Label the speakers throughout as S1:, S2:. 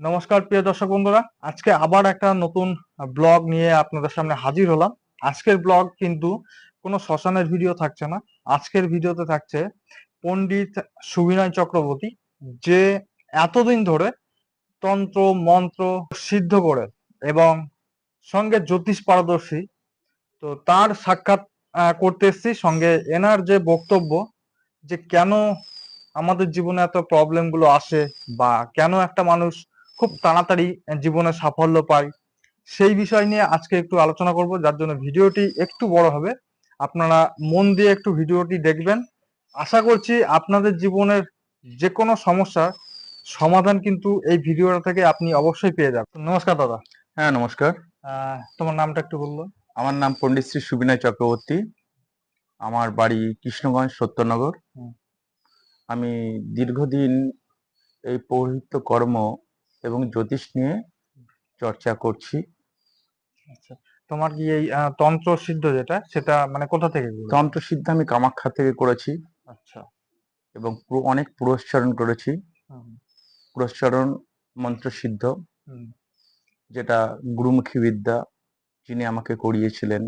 S1: নমস্কার, প্রিয় দর্শক বন্ধুরা। আজকে আবার একটা নতুন ব্লগ নিয়ে আপনাদের সামনে হাজির হলাম। আজকের ব্লগ কিন্তু কোনো শ্মশানের ভিডিও থাকছে না। আজকের ভিডিওতে থাকছে পণ্ডিত সুবিনয় চক্রবর্তী, যে এতদিন ধরে তন্ত্র, মন্ত্র সিদ্ধ করে এবং সঙ্গে জ্যোতিষ পারদর্শী। তো তার সাক্ষাৎ করতে এসেছি। সঙ্গে এনার যে বক্তব্য যে কেন আমাদের জীবনে এত প্রবলেমগুলো আসে বা কেন একটা মানুষ খুব তাড়াতাড়ি জীবনে সাফল্য পাই। সেই বিষয় নিয়ে আজকে একটু আলোচনা করব যার জন্য ভিডিওটি একটু বড় হবে। আপনারা মন দিয়ে একটু ভিডিওটি দেখবেন। আশা করছি আপনাদের জীবনের যে কোনো সমস্যার সমাধান কিন্তু এই ভিডিওটা থেকে আপনি অবশ্যই পেয়ে যাবেন। নমস্কার দাদা।
S2: হ্যাঁ নমস্কার।
S1: তোমার নামটা একটু বলল।
S2: আমার নাম পণ্ডিত শ্রী সুবিনয় চক্রবর্তী। আমার বাড়ি কৃষ্ণগঞ্জ সত্যনগর। আমি দীর্ঘদিন এই পৌরহিত্য কর্ম এবং জ্যোতিষ নিয়ে চর্চা করছি।
S1: আচ্ছা তোমার কি এই তন্ত্র সিদ্ধ যেটা সেটা মানে কোথা থেকে?
S2: তন্ত্র সিদ্ধ আমি কামাখ্যা থেকে করেছি।
S1: আচ্ছা।
S2: এবং অনেক পুরস্চারণ করেছি।
S1: হুম,
S2: পুরস্চারণ মন্ত্র সিদ্ধ যেটা গুরুমুখী বিদ্যা যিনি আমাকে করিয়েছিলেন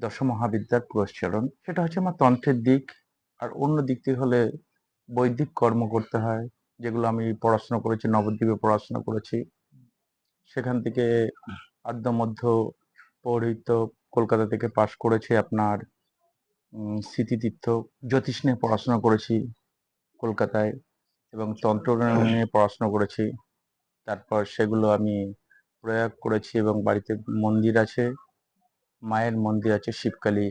S2: দশমহাবিদ্যার পুরস্চারণ সেটা হচ্ছে আমার তন্ত্রের দিক। আর অন্য দিক থেকে হলে বৈদিক কর্ম করতে হয় যেগুলো আমি পড়াশোনা করেছি, নবদ্বীপে পড়াশোনা করেছি। সেখান থেকে আদ্য মধ্য পৌরহিত্য কলকাতা থেকে পাশ করেছি আপনার স্মৃতিতীর্থ, জ্যোতিষ নিয়ে পড়াশোনা করেছি কলকাতায় এবং তন্ত্র নিয়ে পড়াশোনা করেছি। তারপর সেগুলো আমি প্রয়োগ করেছি এবং বাড়িতে মন্দির আছে, মায়ের মন্দির আছে শিবকালী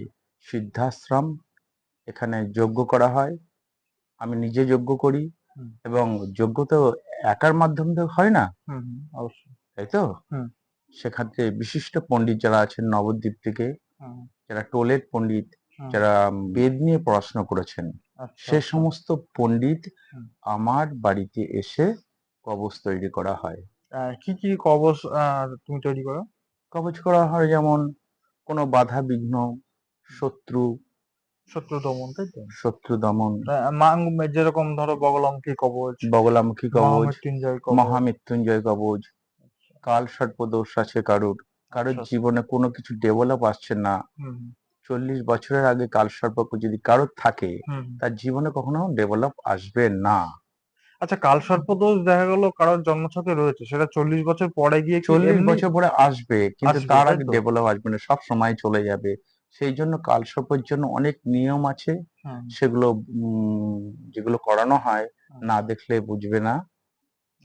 S2: সিদ্ধাশ্রম। এখানে যজ্ঞ করা হয়। আমি নিজে যজ্ঞ করি। এবং যজ্ঞ তো একার মাধ্যমে তো হয় না। তাই তো। সেখানে বিশিষ্ট পণ্ডিত যারা আছেন নবদ্বীপ থেকে যারা টোলের পণ্ডিত যারা বেদ নিয়ে পড়াশোনা করেছেন
S1: আচ্ছা,
S2: সে
S1: আচ্ছা।
S2: সমস্ত পণ্ডিত আমার বাড়িতে এসে কবচ তৈরি করা হয়।
S1: কি কি কবচ তুমি তৈরি করো?
S2: কবচ করা হয় যেমন কোনো বাধা বিঘ্ন শত্রু
S1: শত্রু দমন তাই তো?
S2: শত্রু দমন।
S1: মাং- যেরকম ধরো বগলঙ্কি কবচ
S2: বগলামুখী কবচ
S1: মহামৃত্যুঞ্জয় কবচ।
S2: কাল সর্প দোষ আছে কারুর। কারোর জীবনে কোনো কিছু ডেভেলপ আসছে না। চল্লিশ বছরের আগে কাল সর্প যদি কারোর থাকে। তার জীবনে কখনো ডেভেলপ আসবে না।
S1: আচ্ছা কালসর্প দোষ দেখা গেল কারোর জন্মছকে রয়েছে সেটা চল্লিশ বছর পরে গিয়ে
S2: চল্লিশ বছর পরে আসবে কিন্তু তার আগে ডেভেলপ আসবে না সব সময় চলে যাবে। সেই জন্য কাল সর্পের জন্য অনেক নিয়ম আছে। সেগুলো যেগুলো করানো হয় না দেখলে বুঝবে না।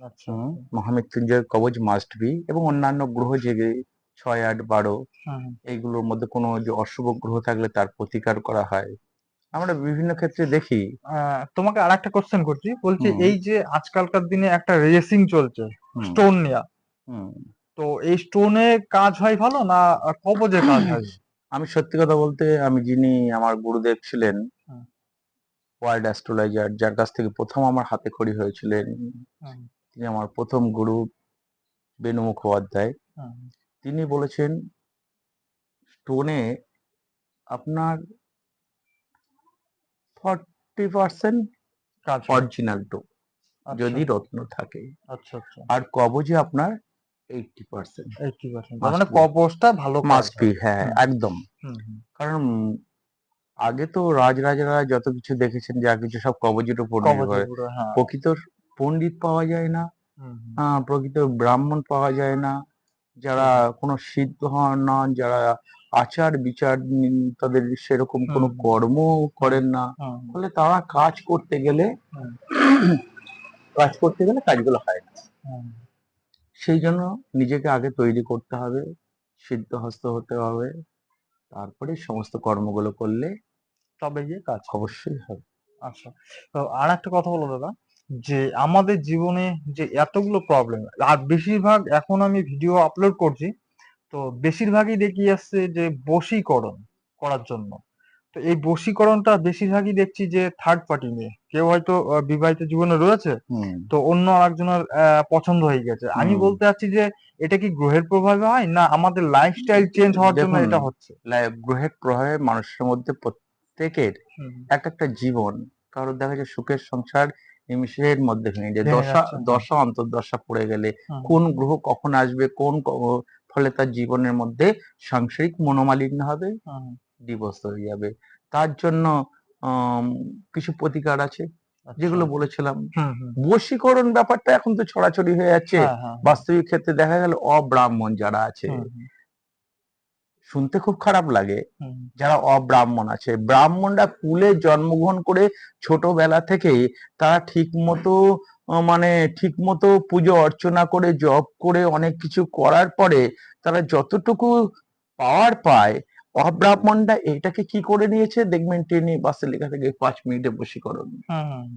S1: আচ্ছা
S2: মহামৃত্যুঞ্জয় কবচ মাস্ট বি এবং অন্যান্য গ্রহ জেগে ছয় আট বারো। এইগুলোর মধ্যে কোনো যে অশুভ গ্রহ থাকলে তার প্রতিকার করা হয়। আমরা বিভিন্ন ক্ষেত্রে দেখি।
S1: তোমাকে আর একটা কোশ্চেন করছি। বলছি এই যে আজকালকার দিনে একটা রেসিং চলছে স্টোন নেওয়া
S2: হুম।
S1: তো এই স্টোনে কাজ হয় ভালো না কবজে কাজ হয়?
S2: আমি সত্যি কথা বলতে আমি যিনি আমার গুরুদেব ছিলেন। ওয়ার্ল্ড অ্যাস্ট্রোলজার যার কাছ থেকে প্রথম আমার হাতে খড়ি হয়েছিলেন তিনি আমার প্রথম গুরু বেনু মুখোপাধ্যায়। তিনি বলেছেন স্টোনে আপনার ফর্টি পার্সেন্ট অরিজিনাল টো
S1: আচ্ছা,
S2: যদি রত্ন থাকে।
S1: আচ্ছা আচ্ছা।
S2: আর কবজে আপনার
S1: মানে
S2: be.
S1: ভালো
S2: মাস্ট বি
S1: হ্যাঁ
S2: একদম। কারণ আগে তো রাজরাজারা যত কিছু দেখেছেন যা কিছু সব কবজের উপর
S1: হ্যাঁ।
S2: প্রকৃত পণ্ডিত পাওয়া যায় না। প্রকৃত ব্রাহ্মণ পাওয়া যায় না। যারা কোনো সিদ্ধ হন না যারা আচার বিচার তাদের সেরকম কোনো কর্ম করেন না। ফলে তারা কাজ করতে গেলে কাজ করতে গেলে কাজগুলো হয় না। সেই জন্য নিজেকে আগে তৈরি করতে হবে, সিদ্ধহস্ত হতে হবে, তারপরে সমস্ত কর্মগুলো করলে
S1: তবে গিয়ে কাজ
S2: অবশ্যই হবে।
S1: আচ্ছা তো আর একটা কথা বলো দাদা, যে আমাদের জীবনে যে এতগুলো প্রবলেম আর বেশিরভাগ এখন আমি ভিডিও আপলোড করছি, তো বেশিরভাগই দেখি আসছে যে বশীকরণ করার জন্য। তো এই বশীকরণটা বেশিরভাগই দেখছি যে থার্ড পার্টি নিয়ে। কেউ হয়তো বিবাহিত জীবনে রয়েছে তো অন্য আরেকজনের পছন্দ হয়ে গেছে। আমি বলতে চাচ্ছি যে এটা কি গ্রহের প্রভাবে হয় না আমাদের লাইফস্টাইল চেঞ্জ হওয়ার জন্য এটা হচ্ছে?
S2: গ্রহের প্রভাবে মানুষের মধ্যে প্রত্যেকের এক একটা জীবন কারোর দেখা যায় সুখের সংসার নিমিষের মধ্যে ভেঙে যায় দশা দশা অন্তর্দশা পড়ে গেলে কোন গ্রহ কখন আসবে কোন ফলে তার জীবনের মধ্যে সাংসারিক মনোমালিন্য হবে? ডিভোর্স হয়ে যাবে। তার জন্য কিছু প্রতিকার আছে
S1: আচ্ছা।
S2: যেগুলো বলেছিলাম। বশীকরণ ব্যাপারটা এখন তো ছড়াছড়ি হয়ে যাচ্ছে।
S1: হ্যাঁ, হ্যাঁ,
S2: বাস্তবিক ক্ষেত্রে দেখা গেল অব্রাহ্মণ যারা আছে শুনতে খুব খারাপ লাগে। যারা অব্রাহ্মণ আছে ব্রাহ্মণরা কুলে জন্মগ্রহণ করে ছোটবেলা থেকেই তারা ঠিক মতো মানে ঠিক মতো পুজো অর্চনা করে জপ করে অনেক কিছু করার পরে তারা যতটুকু পাওয়ার পায় অব্রাহ্মণরা এটাকে কি করে নিয়েছে? দেখবেন ট্রেনে বাসে লেখা থেকে পাঁচ মিনিটে
S1: হুম।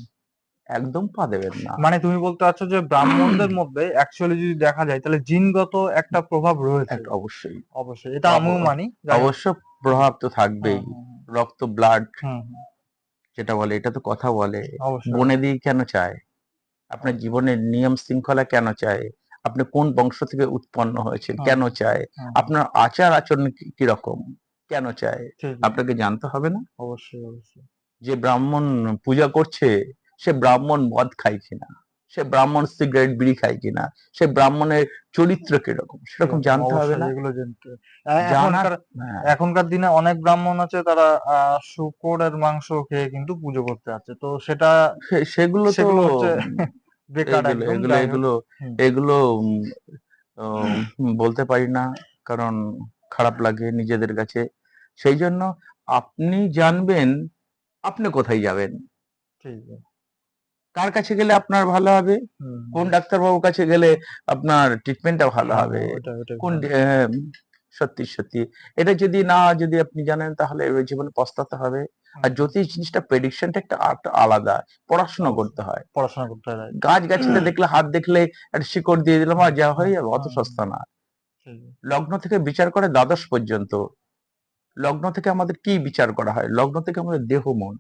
S2: একদম পা দেবেন না।
S1: মানে তুমি বলতে চাচ্ছ যে ব্রাহ্মণদের মধ্যে অ্যাকচুয়ালি যদি দেখা যায় তাহলে জিনগত একটা প্রভাব রয়েছে।
S2: অবশ্যই।
S1: অবশ্যই। এটা আমিও মানি
S2: অবশ্য প্রভাব তো থাকবেই। রক্ত ব্লাড যেটা বলে এটা তো কথা বলে।
S1: অবশ্যই।
S2: বনেদি কেন চায়? আপনার জীবনের নিয়ম শৃঙ্খলা কেন চায়? আপনি কোন বংশ থেকে উৎপন্ন হয়েছে কেন চায়? আপনার আচার আচরণ কি- কীরকম? কেন চায়? আপনাকে জানতে হবে না?
S1: অবশ্যই অবশ্যই।
S2: যে ব্রাহ্মণ পূজা করছে সে ব্রাহ্মণ মদ খায় কিনা? সে ব্রাহ্মণ সিগারেট বিড়ি খায় কিনা? সে ব্রাহ্মণের চরিত্র কীরকম? সেরকম জানতে হবে না?
S1: এগুলো জানতে এখনকার
S2: হ্যাঁ,
S1: দিনে অনেক ব্রাহ্মণ আছে তারা আহ, শুকরের মাংস খেয়ে কিন্তু পুজো করতে আছে তো সেটা
S2: সেগুলো তো
S1: বেকার
S2: এগুলো এগুলো এগুলো বলতে পারি না কারণ খারাপ লাগে নিজেদের কাছে। সেই জন্য আপনি জানবেন আপনি কোথায় যাবেন। কার কাছে গেলে আপনার ভালো হবে? কোন ডাক্তারবাবুর কাছে গেলে আপনার ট্রিটমেন্টটা ভালো
S1: হ্যাঁ,
S2: হবে? কোন সত্যি সত্যি। এটা যদি না যদি আপনি জানেন তাহলে জীবনে পস্তাতে হবে। আর জ্যোতিষ জিনিসটা প্রেডিকশনটা একটা আলাদা। পড়াশোনা করতে হয়।
S1: পড়াশোনা করতে হয়
S2: গাছ গাছটা দেখলে হাত দেখলে একটা শিকড় দিয়ে দিলাম আর যা হয়ে যাবে অত সস্তা না। লগ্ন থেকে বিচার করে দ্বাদশ পর্যন্ত। লগ্ন থেকে আমাদের কি বিচার করা হয়? লগ্ন থেকে আমাদের দেহ মন।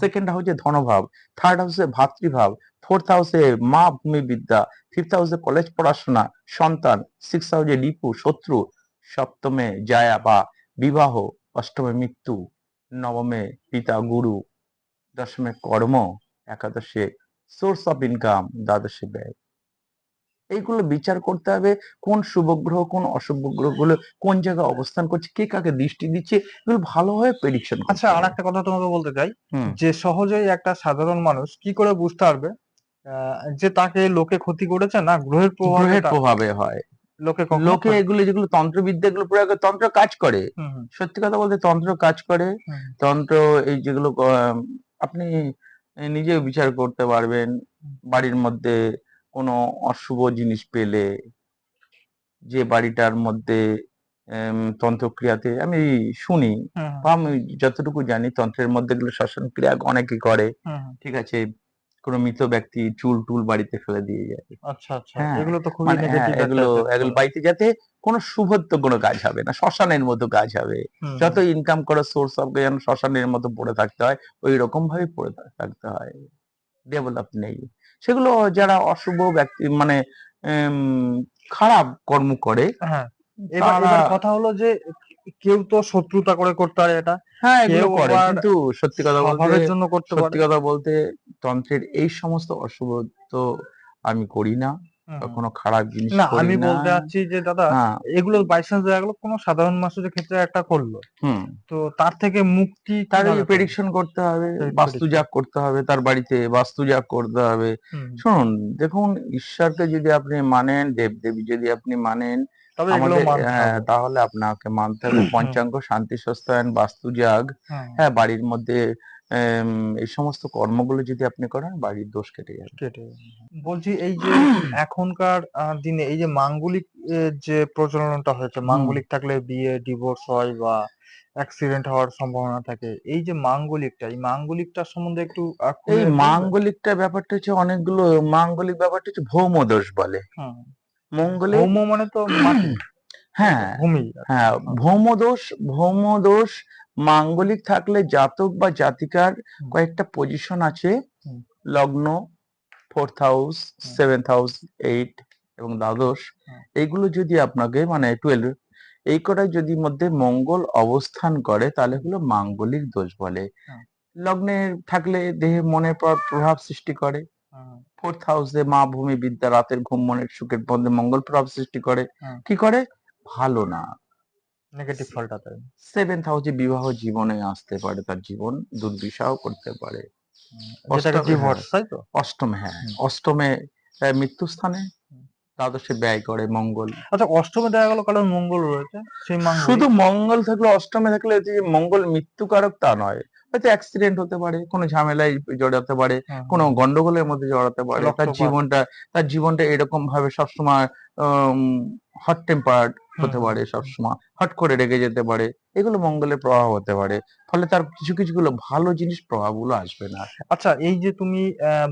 S2: সেকেন্ড হাউসে ধনভাব থার্ড হাউসে ভাতৃভাব ফোর্থ হাউসে মা ভূমি বিদ্যা ফিফথ হাউসে কলেজ পড়াশোনা সন্তান সিক্স হাউসে রিপু শত্রু সপ্তমে জায়া বা বিবাহ অষ্টমে মৃত্যু নবমে পিতা গুরু দশমে কর্ম একাদশে সোর্স অফ ইনকাম দ্বাদশে ব্যয়। এইগুলো বিচার করতে হবে। কোন শুভগ্রহ কোন অশুভ গ্রহগুলো কোন জায়গায় অবস্থান করছে কে কাকে দৃষ্টি দিচ্ছে এগুলো ভালোভাবে প্রেডিকশন
S1: আচ্ছা আর একটা কথা তোমাকে বলতে চাই। যে সহজেই একটা সাধারণ মানুষ কি করে বুঝতে পারবে যে তাকে লোকে ক্ষতি করেছে না গ্রহের প্রভাবে
S2: গ্রহের প্রভাবে হয়।
S1: লোকে
S2: লোকে এগুলো যেগুলো তন্ত্রবিদ্যা এগুলো প্রয়োগ করে, তন্ত্র কাজ করে। সত্যি কথা বলতে তন্ত্র কাজ করে। তন্ত্র এই যেগুলো আপনি নিজে বিচার করতে পারবেন। বাড়ির মধ্যে কোনো অশুভ জিনিস পেলে যে বাড়িটার মধ্যে তন্ত্রক্রিয়াতে আমি শুনি বা আমি যতটুকু জানি তন্ত্রের মধ্যে এগুলো শ্মশান ক্রিয়া অনেকে করে। ঠিক আছে কোন মৃত ব্যক্তি চুল টুল বাড়িতে ফেলে দিয়ে যায়।
S1: আচ্ছা আচ্ছা
S2: হ্যাঁ,
S1: এগুলো তো খুবই
S2: মানে হ্যাঁ, এগুলো এগুলো বাড়িতে যাতে কোনো শুভত্ব কোনো কাজ হবে না শ্মশানের মতো কাজ হবে। যত ইনকাম করার সোর্স অফ যেন শ্মশানের মতো পড়ে থাকতে হয় ওই রকম ভাবে পড়ে থাকতে হয়। ডেভেলপ নেই। সেগুলো যারা অশুভ ব্যক্তি মানে খারাপ কর্ম করে
S1: হ্যাঁ। এবার কথা হলো যে কেউ তো শত্রুতা করে করতে পারে এটা।
S2: হ্যাঁ এগুলো করে কিন্তু সত্যি কথা বলতে
S1: জন্য করতে
S2: সত্যি কথা বলতে তন্ত্রের এই সমস্ত অশুভ তো আমি করি না।
S1: হুম।
S2: খারাপ জিনিস
S1: না আমি বলতে চাচ্ছি যে দাদা
S2: হ্যাঁ।
S1: এগুলো বাই চান্স দেখা গেলো কোনো সাধারণ মানুষের ক্ষেত্রে একটা করল। তো তার থেকে মুক্তি
S2: তার প্রেডিকশন করতে হবে
S1: বাস্তু
S2: বাস্তুজাগ করতে হবে তার বাড়িতে বাস্তু বাস্তুজাগ করতে হবে। শুনুন দেখুন ঈশ্বরকে যদি আপনি মানেন দেব দেবী যদি আপনি মানেন
S1: তবে এগুলো
S2: হ্যাঁ। তাহলে আপনাকে মানতে হবে। পঞ্চাঙ্গ শান্তি সস্তায়ন বাস্তুজাগ
S1: হুম,
S2: হ্যাঁ বাড়ির মধ্যে এই সমস্ত কর্মগুলো যদি আপনি করেন বাড়ির দোষ কেটে যাবে।
S1: কেটে বলছি এই যে এখনকার দিনে এই যে মাঙ্গলিক যে প্রচলনটা হয়েছে মাঙ্গলিক থাকলে বিয়ে ডিভোর্স হয় বা অ্যাক্সিডেন্ট হওয়ার সম্ভাবনা থাকে এই যে মাঙ্গলিকটা এই মাঙ্গলিকটার সম্বন্ধে একটু
S2: এই মাঙ্গলিকটা ব্যাপারটা হচ্ছে অনেকগুলো মাঙ্গলিক ব্যাপারটা হচ্ছে ভৌম দোষ বলে। মঙ্গলে
S1: ভৌম মানে তো
S2: হ্যাঁ
S1: ভূমি।
S2: হ্যাঁ ভৌমদোষ ভৌমদোষ মাঙ্গলিক থাকলে জাতক বা জাতিকার কয়েকটা পজিশন আছে। লগ্ন fourth house. Seventh house eight এবং দ্বাদশ। এইগুলো যদি আপনাকে মানে টুয়েলভ এই কটায় যদি মধ্যে মঙ্গল অবস্থান করে তাহলে হলো মাঙ্গলিক দোষ বলে। লগ্নে থাকলে দেহে মনের পর প্রভাব সৃষ্টি করে। ফোর্থ হাউসে মা ভূমি বিদ্যা রাতের ঘুম মনের সুখের মধ্যে মঙ্গল প্রভাব সৃষ্টি করে। কি করে? ভালো না।
S1: নেগেটিভ ফলটা তাই
S2: সেভেন্থ হাউসে বিবাহ জীবনে আসতে পারে তার জীবন দুর্বিষহ করতে পারে। অষ্টম-
S1: তো?
S2: অষ্টমে হ্যাঁ। অষ্টমে মৃত্যুস্থানে। দ্বাদশে ব্যয় করে মঙ্গল।
S1: আচ্ছা অষ্টমে দেখা গেল কারণ মঙ্গল রয়েছে সেই
S2: শুধু মঙ্গল থাকলে অষ্টমে থাকলে যে মঙ্গল মৃত্যুকারক তা নয়। হয়তো অ্যাক্সিডেন্ট হতে পারে কোনো ঝামেলায় জড়াতে পারে কোনো গন্ডগোলের মধ্যে জড়াতে পারে তার জীবনটা তার জীবনটা এরকম ভাবে সবসময় হট টেম্পার্ড হতে পারে সবসময়। হট করে রেগে যেতে পারে। এগুলো মঙ্গলের প্রভাব হতে পারে। ফলে তার কিছু কিছু গুলো ভালো জিনিস প্রভাবগুলো আসবে না।
S1: আচ্ছা এই যে তুমি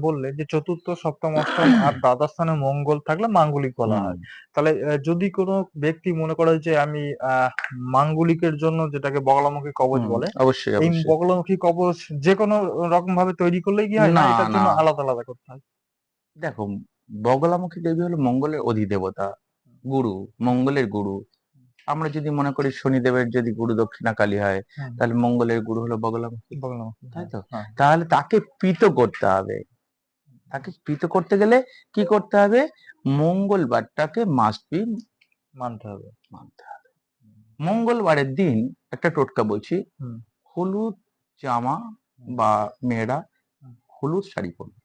S1: বললে যে চতুর্থ সপ্তম অষ্টম আর দ্বাদশ স্থানে মঙ্গল থাকলে মাঙ্গলিক বলা হয়। তাহলে যদি কোনো ব্যক্তি মনে করে যে আমি আহ মাঙ্গলিকের জন্য যেটাকে বগলামুখী কবচ বলে
S2: অবশ্যই
S1: এই বগলামুখী কবচ যে কোনো রকম ভাবে তৈরি করলেই কি হয় না, এটার জন্য আলাদা আলাদা করতে হয়।
S2: দেখো বগলামুখী দেবী হলো মঙ্গলের অধিদেবতা। গুরু মঙ্গলের গুরু। আমরা যদি মনে করি শনিদেবের যদি গুরু দক্ষিণা কালী হয় তাহলে মঙ্গলের গুরু হলো বগলামুখী
S1: বগলামুখী
S2: তাই তো
S1: হ্যাঁ।
S2: তাহলে তাকে প্রীত করতে হবে। তাকে প্রীত করতে গেলে কি করতে হবে? মঙ্গলবারটাকে মাস্ট বি
S1: মানতে হবে।
S2: মানতে হবে। মঙ্গলবারের দিন একটা টোটকা বলছি। হলুদ জামা বা মেয়েরা হলুদ শাড়ি পরবে।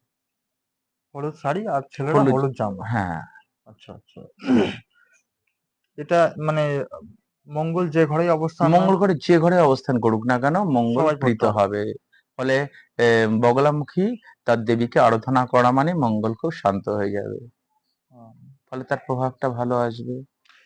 S1: হলুদ শাড়ি আর ছেলেরা
S2: হলুদ
S1: জামা।
S2: হ্যাঁ।
S1: আচ্ছা আচ্ছা। এটা মানে মঙ্গল যে ঘরেই অবস্থান
S2: মঙ্গল ঘরে যে ঘরে অবস্থান করুক না কেন মঙ্গল
S1: সবাই করতে
S2: প্রীত
S1: হবে।
S2: হবে। ফলে বগলামুখী তার দেবীকে আরাধনা করা মানে মঙ্গল খুব শান্ত হয়ে যাবে।
S1: আহ,
S2: ফলে তার প্রভাবটা ভালো আসবে।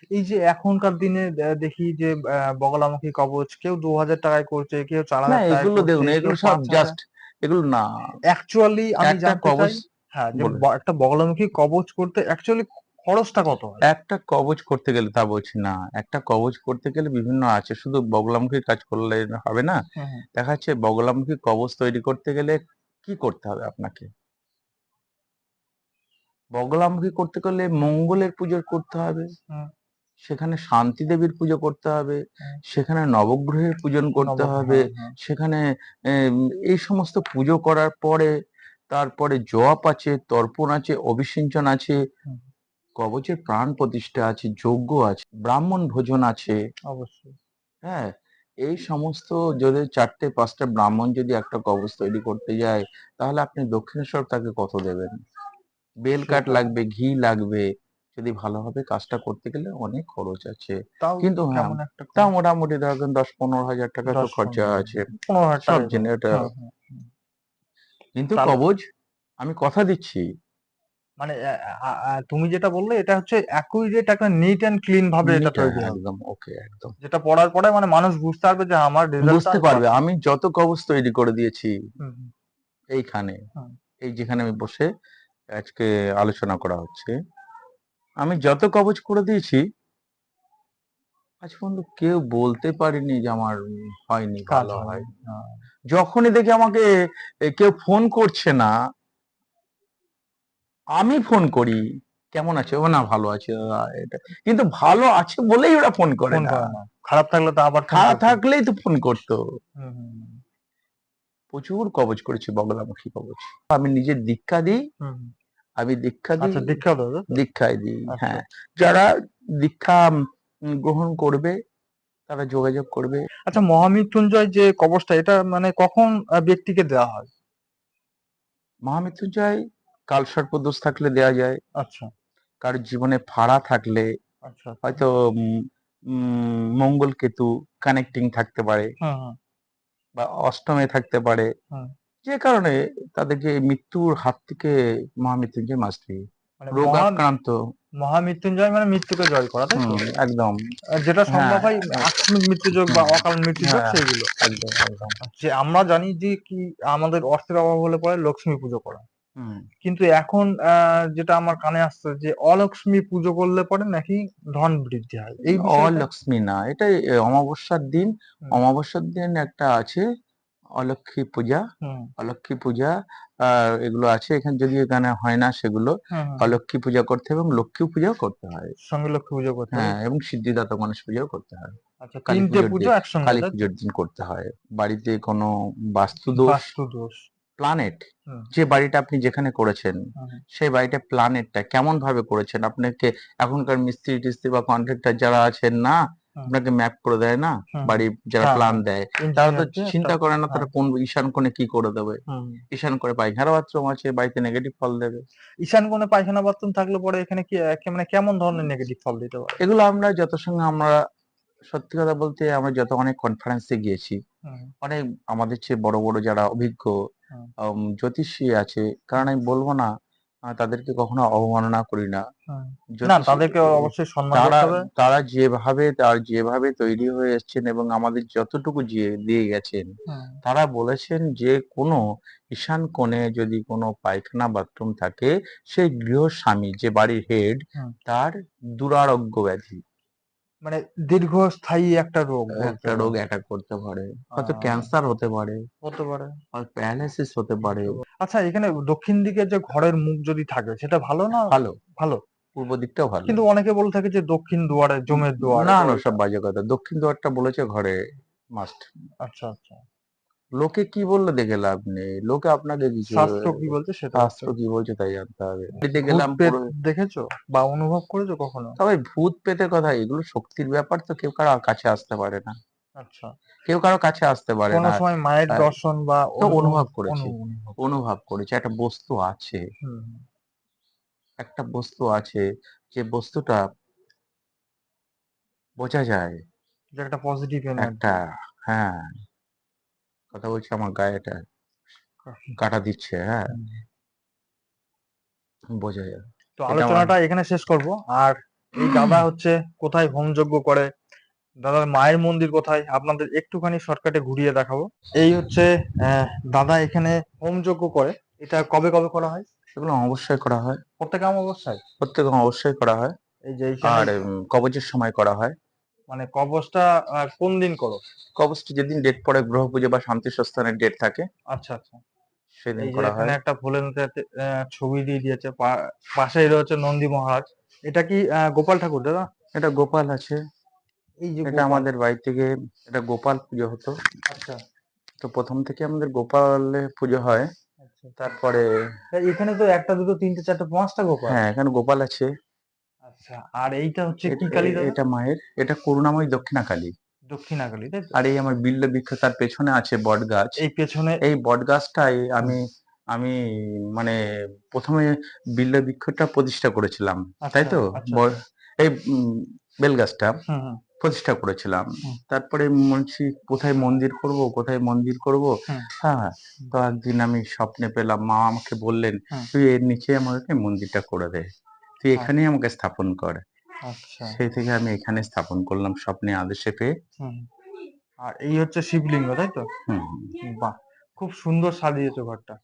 S1: এই যে এখনকার দিনে দেখি যে আহ, বগলামুখী কবচ কেউ দু হাজার টাকায় করছে কেউ চার
S2: না
S1: হাজার টাকায়
S2: এগুলো দেখুন এগুলো
S1: কেউ
S2: সব জাস্ট এগুলো না।
S1: অ্যাকচুয়ালি আমি
S2: একটা
S1: জানতে
S2: কবচ
S1: হ্যাঁ যে
S2: বলুন।
S1: ব- একটা বগলামুখী কবচ করতে অ্যাকচুয়ালি খরচটা কত হয়?
S2: একটা কবচ করতে গেলে তা বলছি না। একটা কবচ করতে গেলে বিভিন্ন আছে। শুধু বগলামুখী কাজ করলে হবে না?
S1: হুম, হুম,
S2: দেখা যাচ্ছে বগলামুখী কবচ তৈরি করতে গেলে কি করতে হবে আপনাকে? বগলামুখী করতে গেলে মঙ্গলের পুজো করতে হবে।
S1: হুম।
S2: সেখানে শান্তি দেবীর পুজো করতে হবে।
S1: হুম।
S2: সেখানে নবগ্রহের পূজন করতে
S1: নবগ্রহ,
S2: হবে।
S1: হ্যাঁ।
S2: সেখানে এম, এই সমস্ত পুজো করার পরে তারপরে জপ আছে তর্পণ আছে অভিষিঞ্চন আছে।
S1: হুম।
S2: কবচের প্রাণ প্রতিষ্ঠা আছে যজ্ঞ আছে ব্রাহ্মণ ভোজন আছে।
S1: অবশ্যই।
S2: হ্যাঁ এই সমস্ত যদি চারটে পাঁচটা ব্রাহ্মণ যদি একটা কবচ তৈরি করতে যায় তাহলে আপনি দক্ষিণেশ্বর তাকে কত দেবেন? বেল কাঠ লাগবে ঘি লাগবে যদি ভালোভাবে কাজটা করতে গেলে অনেক খরচ আছে। কিন্তু হ্যাঁ, তা মোটামুটি ধরেন দশ পনেরো হাজার টাকা তো খরচা আছে।
S1: পনেরো হাজার
S2: সব
S1: টাকা।
S2: জেনে এটা
S1: হুম, হুম, হুম।
S2: কিন্তু কবচ আমি কথা দিচ্ছি
S1: মানে তুমি যেটা বললে এটা হচ্ছে অ্যাকুরেট একটা নিট অ্যান্ড ক্লিন ভাবে এটা তৈরি
S2: একদম ওকে একদম।
S1: যেটা পড়ার পরে মানে মানুষ বুঝতে পারবে যে আমার রেজাল্ট
S2: বুঝতে পারবে। আমি যত কবচ তৈরি করে দিয়েছি এইখানে এই যেখানে আমি বসে আজকে আলোচনা করা হচ্ছে আমি যত কবচ করে দিয়েছি আজ পর্যন্ত কেউ বলতে পারেনি যে আমার হয়নি ভালো হয়
S1: হয়নি। হ্যাঁ।
S2: যখনই দেখি আমাকে কেউ ফোন করছে না আমি ফোন করি। কেমন আছে? ও না ভালো আছে। এটা। কিন্তু ভালো আছে বলেই ওরা ফোন করে না।
S1: খারাপ থাকলে তো আবার
S2: খারাপ থাকলেই তো ফোন করতো। প্রচুর কবচ করেছি বগলামুখী কবচ। আমি নিজে দীক্ষা দিই। আমি দীক্ষা দিই।
S1: আচ্ছা দীক্ষা
S2: দীক্ষায় দিই
S1: আচ্ছা।
S2: হ্যাঁ। যারা দীক্ষা গ্রহণ করবে তারা যোগাযোগ করবে।
S1: আচ্ছা মহামৃত্যুঞ্জয় যে কবচটা এটা মানে কখন ব্যক্তিকে দেওয়া হয়?
S2: মহামৃত্যুঞ্জয় কালসর্প দোষ থাকলে দেয়া যায়।
S1: আচ্ছা।
S2: কারোর জীবনে ফাড়া থাকলে
S1: আচ্ছা।
S2: হয়তো মঙ্গল কেতু কানেক্টিং থাকতে পারে
S1: হুম, হুম,
S2: বা অষ্টমে থাকতে পারে। যে কারণে তাদেরকে মৃত্যুর হাত থেকে মহামৃত্যুঞ্জয় মাস্টলি
S1: মানে
S2: রোগ আক্রান্ত
S1: মহামৃত্যুঞ্জয় মানে মৃত্যুকে জয় করা তাই
S2: একদম।
S1: যেটা সম্ভব হয়
S2: হ্যাঁ।
S1: আকস্মিক মৃত্যুযোগ বা। অকাল মৃত্যুযোগ
S2: হ্যাঁ।
S1: সেইগুলো।
S2: একদম একদম।
S1: যে আমরা জানি যে কি আমাদের অর্থের অভাব হলে পরে লক্ষ্মী পুজো করা। কিন্তু এখন আহ, যেটা আমার কানে আসছে যে অলক্ষ্মী পুজো করলে পরে নাকি ধন বৃদ্ধি হয়। এই
S2: অলক্ষ্মী না এটা অমাবস্যার দিন। অমাবস্যার দিন একটা আছে অলক্ষ্মী পূজা। অলক্ষ্মী পূজা এগুলো আছে এখানে যদি এখানে হয় না সেগুলো। অলক্ষ্মী পূজা করতে হবে এবং লক্ষ্মী পূজাও করতে হয়।
S1: সঙ্গে লক্ষ্মী পুজো করতে
S2: হ্যাঁ। এবং সিদ্ধিদাতা গণেশ পূজাও করতে হয়।
S1: আচ্ছা
S2: কালী
S1: তিনটে
S2: পুজোর
S1: পুজো
S2: দিন-
S1: একসঙ্গে
S2: কালী পুজোর দিন করতে হয়। বাড়িতে কোনো বাস্তু দোষ প্ল্যানেট। যে বাড়িটা আপনি যেখানে করেছেন সেই বাড়িটা প্ল্যানেটটা কেমন ভাবে করেছেন? আপনাকে এখনকার মিস্ত্রি টিস্ত্রি বা কন্ট্রাক্টর যারা আছেন না আপনাকে ম্যাপ করে দেয় না? বাড়ি যারা
S1: হ্যাঁ,
S2: প্ল্যান দেয় তারা তো চিন্তা করে না
S1: হ্যাঁ।
S2: তারা কোন ঈশান কোণে কি করে দেবে? ঈশান করে পায়খানা বাথরুম আছে বাড়িতে নেগেটিভ ফল দেবে।
S1: ঈশান কোণে পায়খানা বাথরুম থাকলে পরে এখানে কি মানে কেমন ধরনের নেগেটিভ ফল দিতে পারে?
S2: এগুলো আমরা যত সঙ্গে আমরা সত্যি কথা বলতে আমরা যত অনেক কনফারেন্সে গিয়েছি অনেক আমাদের চেয়ে বড় বড় যারা অভিজ্ঞ জ্যোতিষী আছে। কারণ আমি বলব না তাদেরকে কখনো অবমাননা করি না।
S1: না তাদেরকে অবশ্যই সম্মান
S2: তারা তারা যেভাবে তার যেভাবে তৈরি হয়ে এসেছেন এবং আমাদের যতটুকু দিয়ে গেছেন তারা বলেছেন যে কোনো ঈশান কোণে যদি কোনো পায়খানা বাথরুম থাকে সেই গৃহস্বামী যে বাড়ির হেড তার দুরারোগ্য ব্যাধি।
S1: মানে দীর্ঘস্থায়ী একটা রোগ
S2: একটা রোগ অ্যাটাক করতে পারে হয়তো ক্যান্সার হতে পারে।
S1: হতে পারে।
S2: প্যারালাইসিস হতে পারে।
S1: আচ্ছা এখানে দক্ষিণ দিকে যে ঘরের মুখ যদি থাকে সেটা ভালো না?
S2: ভালো।
S1: ভালো।
S2: পূর্ব দিকটাও ভালো।
S1: কিন্তু অনেকে বলে থাকে যে দক্ষিণ দুয়ারে জমের দুয়ার
S2: না না সব বাজে কথা। দক্ষিণ দুয়ারটা বলেছে ঘরে মাস্ট
S1: আচ্ছা আচ্ছা।
S2: লোকে কি বলল দেখে লাভ নেই। লোকে আপনাকে কিছু
S1: শাস্ত্র কি বলছে সেটা
S2: শাস্ত্র কি বলছে তাই জানতে হবে। বাড়িতে গেলাম
S1: দেখেছ? বা অনুভব করেছ কখনো?
S2: তবে ভূত পেতে কথা এগুলো শক্তির ব্যাপার তো কেউ কারও কাছে আসতে পারে না।
S1: আচ্ছা।
S2: কেউ কারও কাছে আসতে পারে
S1: কোনো
S2: না।
S1: সময় মায়ের। দর্শন বা
S2: অনুভব করেছি।
S1: অনুভব।
S2: করেছে। একটা বস্তু আছে। একটা বস্তু আছে যে বস্তুটা বোঝা যায়।
S1: যে একটা পজিটিভ
S2: একটা হ্যাঁ। কথা বলছি আমার গায়ে এটা কাটা দিচ্ছে হ্যাঁ। বোঝা যায়।
S1: তো আলোচনাটা এখানে শেষ করব। আর এই দাদা হচ্ছে কোথায় হোমযজ্ঞ করে দাদার মায়ের মন্দির কোথায় আপনাদের একটুখানি শর্টকাটে ঘুরিয়ে দেখাবো। এই হচ্ছে আহ, দাদা এখানে হোমযজ্ঞ করে। এটা কবে কবে করা হয়?
S2: এগুলো অবশ্যই করা হয়।
S1: প্রত্যেক অবশ্যই
S2: প্রত্যেক অবশ্যই করা হয়।
S1: এই যে
S2: আর কবচের সময় করা হয়।
S1: মানে কবচটা কোন দিন করো?
S2: কবচটি যেদিন ডেট পড়ে গ্রহ পুজো বা শান্তি সস্থানের ডেট থাকে
S1: আচ্ছা আচ্ছা।
S2: সেদিন করা হয়।
S1: এখানে একটা ভোলেনাথের আহ, ছবি দিয়ে দিয়েছে পা- পাশেই রয়েছে নন্দী মহারাজ। এটা কি আহ, গোপাল ঠাকুর দাদা?
S2: এটা গোপাল আছে।
S1: এই যে
S2: এটা
S1: গোপাল।
S2: আমাদের বাড়ি থেকে এটা গোপাল পুজো হতো।
S1: আচ্ছা।
S2: তো প্রথম থেকে আমাদের গোপালে পুজো হয়।
S1: আচ্ছা।
S2: তারপরে
S1: তা এখানে তো একটা দুটো তিনটে চারটে পাঁচটা গোপাল।
S2: হ্যাঁ এখানে গোপাল আছে।
S1: আচ্ছা আর এইটা হচ্ছে কি কালী দাদা
S2: এটা মায়ের এটা করুণাময়ী দক্ষিণা কালী
S1: দক্ষিণা কালী তাই তো?
S2: আর এই আমার বিল্ল বৃক্ষ তার পেছনে আছে বট গাছ
S1: এই পেছনে
S2: এই বট গাছটাই আমি আমি মানে প্রথমে বিল্ল বৃক্ষটা প্রতিষ্ঠা করেছিলাম তাই তো
S1: আচ্ছা, আচ্ছা।
S2: এই উম, বেল গাছটা
S1: হুম হুম
S2: প্রতিষ্ঠা করেছিলাম
S1: হুম।
S2: তারপরে বলছি কোথায় মন্দির করব কোথায় মন্দির করব
S1: হুম।
S2: হ্যাঁ তো একদিন আমি স্বপ্নে পেলাম মা আমাকে বললেন
S1: হুম।
S2: তুই এর নিচে আমাকে মন্দিরটা করে দে তুই এখানেই আমাকে স্থাপন কর।
S1: আচ্ছা।
S2: সেই থেকে আমি এখানে স্থাপন করলাম স্বপ্নে আদেশে পেয়ে।
S1: আর এই হচ্ছে শিবলিঙ্গ তাই তো। বাহ! খুব সুন্দর সাজিয়েছো ঘরটা।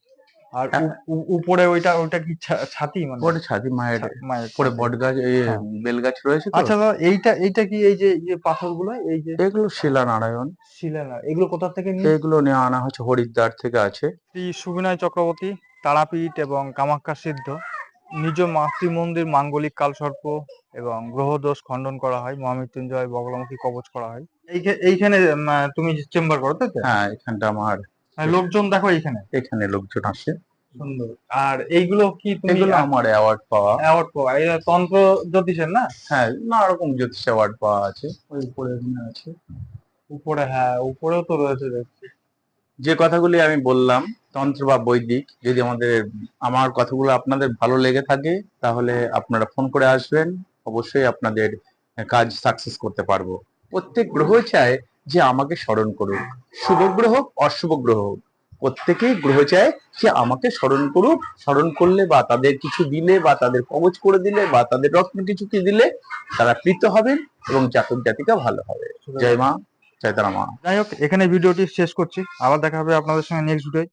S1: আর
S2: হ্যাঁ।
S1: উপরে ওইটা ওইটা কি ছাতি মানে
S2: পরে ছাদি মায়ের
S1: মায়ের ছাতি।
S2: বট গাছ এই
S1: হ্যাঁ।
S2: বেল গাছ রয়েছে তো?
S1: আচ্ছা দাদা এইটা এইটা কি এই যে যে পাথরগুলো এই যে?
S2: এগুলো শিলা নারায়ণ
S1: শিলানা এগুলো কোথা থেকে নিয়ে?
S2: এগুলো নিয়ে আনা হচ্ছে হরিদ্বার থেকে আছে।
S1: শ্রী সুবিনয় চক্রবর্তী তারাপীঠ এবং কামাখ্যা সিদ্ধ। নিজ মাতৃমন্দির মাঙ্গলিক কালসর্প এবং গ্রহদোষ খণ্ডন করা হয় মহামৃত্যুঞ্জয় বগলামুখী কবচ করা হয়। এইখা- এইখানে তুমি চেম্বার করো তাই তো?
S2: হ্যাঁ এখানটা আমার।
S1: লোকজন দেখো এইখানে।
S2: এখানে লোকজন আসে
S1: সুন্দর। আর এইগুলো কি
S2: এগুলো আমার অ্যাওয়ার্ড পাওয়া।
S1: অ্যাওয়ার্ড পাওয়া। এরা তন্ত্র জ্যোতিষের না?
S2: হ্যাঁ নানা রকম জ্যোতিষ অ্যাওয়ার্ড পাওয়া আছে। ওই উপরে আছে।
S1: উপরে হ্যাঁ উপরেও তো রয়েছে দেখছি।
S2: যে কথাগুলি আমি বললাম তন্ত্র বা বৈদিক যদি আমাদের আমার কথাগুলো আপনাদের ভালো লেগে থাকে তাহলে আপনারা ফোন করে আসবেন অবশ্যই আপনাদের কাজ সাকসেস করতে পারব। প্রত্যেক গ্রহ চায় যে আমাকে স্মরণ করুক। শুভ গ্রহ হোক, অশুভ গ্রহ হোক। প্রত্যেকেই গ্রহ চায় যে আমাকে স্মরণ করুক। স্মরণ করলে বা তাদের কিছু দিলে বা তাদের কবচ করে দিলে বা তাদের রত্ন কিছু কি দিলে তারা প্রীত হবেন এবং জাতক জাতিকা ভালো হবে। জয় মা। জয় তারা মা
S1: যাই হোক, এখানে ভিডিওটি শেষ করছি। আবার দেখা হবে আপনাদের সঙ্গে নেক্সট ভিডিও